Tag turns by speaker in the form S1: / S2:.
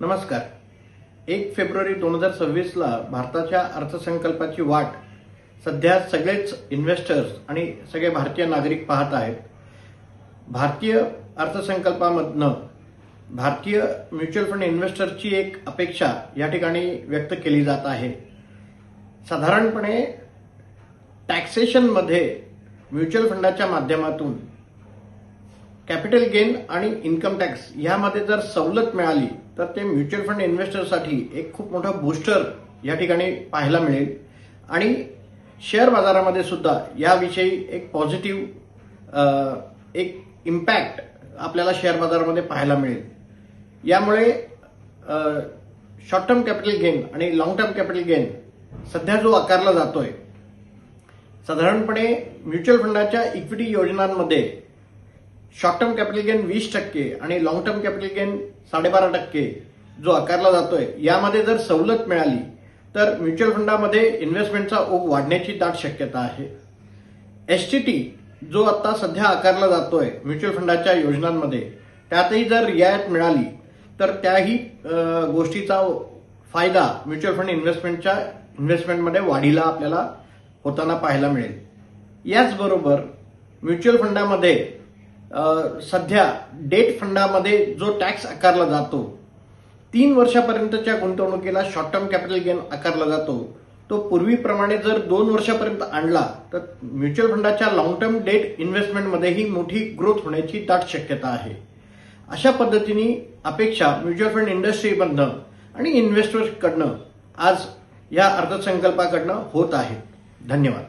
S1: नमस्कार. एक फेब्रुवारी दोन हजार सव्वीसला भारताच्या अर्थसंकल्पाची वाट सध्या सगळेच इन्व्हेस्टर्स आणि सगळे भारतीय नागरिक पाहत आहेत. भारतीय अर्थसंकल्पामधनं भारतीय म्युच्युअल फंड इन्व्हेस्टरची एक अपेक्षा या ठिकाणी व्यक्त केली जात आहे. साधारणपणे टॅक्सेशनमध्ये म्युच्युअल फंडाच्या माध्यमातून कॅपिटल गेन आणि इन्कम टॅक्स यामध्ये जर सवलत मिळाली तर ते म्युच्युअल फंड इन्व्हेस्टरसाठी एक खूप मोठा बूस्टर या ठिकाणी पाहायला मिळेल. आणि शेअर बाजारामध्ये सुद्धा याविषयी एक पॉझिटिव्ह एक इम्पॅक्ट आपल्याला शेअर बाजारामध्ये पाहायला मिळेल. यामुळे शॉर्ट टर्म कॅपिटल गेन आणि लॉंग टर्म कॅपिटल गेन सध्या जो आकारला जातोय साधारणपणे म्युच्युअल फंडाच्या इक्विटी योजनांमध्ये शॉर्ट टर्म कॅपिटल गेन वीस टक्के आणि लॉंग टर्म कॅपिटल गेन साडेबारा टक्के जो आकारला जातोय यामध्ये जर सवलत मिळाली तर म्युच्युअल फंडामध्ये इन्व्हेस्टमेंटचा ओघ वाढण्याची दाट शक्यता आहे. एस टी टी जो आता सध्या आकारला जातोय म्युच्युअल फंडाच्या योजनांमध्ये त्यातही जर रियायत मिळाली तर त्याही गोष्टीचा फायदा म्युच्युअल फंड इन्व्हेस्टमेंटच्या इन्व्हेस्टमेंटमध्ये वाढीला आपल्याला होताना पाहायला मिळेल. याचबरोबर म्युच्युअल फंडामध्ये सध्या डेट फंडामध्ये जो टॅक्स आकारला जातो तीन वर्षापर्यंतच्या गुंतवणुकीला शॉर्ट टर्म कॅपिटल गेन आकारला जातो. तो पूर्वीप्रमाणे जर दोन वर्षापर्यंत आणला तर म्युच्युअल फंडाच्या लॉंग टर्म डेट इन्व्हेस्टमेंटमध्येही मोठी ग्रोथ होण्याची दाट शक्यता आहे. अशा पद्धतीने अपेक्षा म्युच्युअल फंड इंडस्ट्रीमधनं आणि इन्व्हेस्टर्सकडनं आज या अर्थसंकल्पाकडनं होत आहेत. धन्यवाद.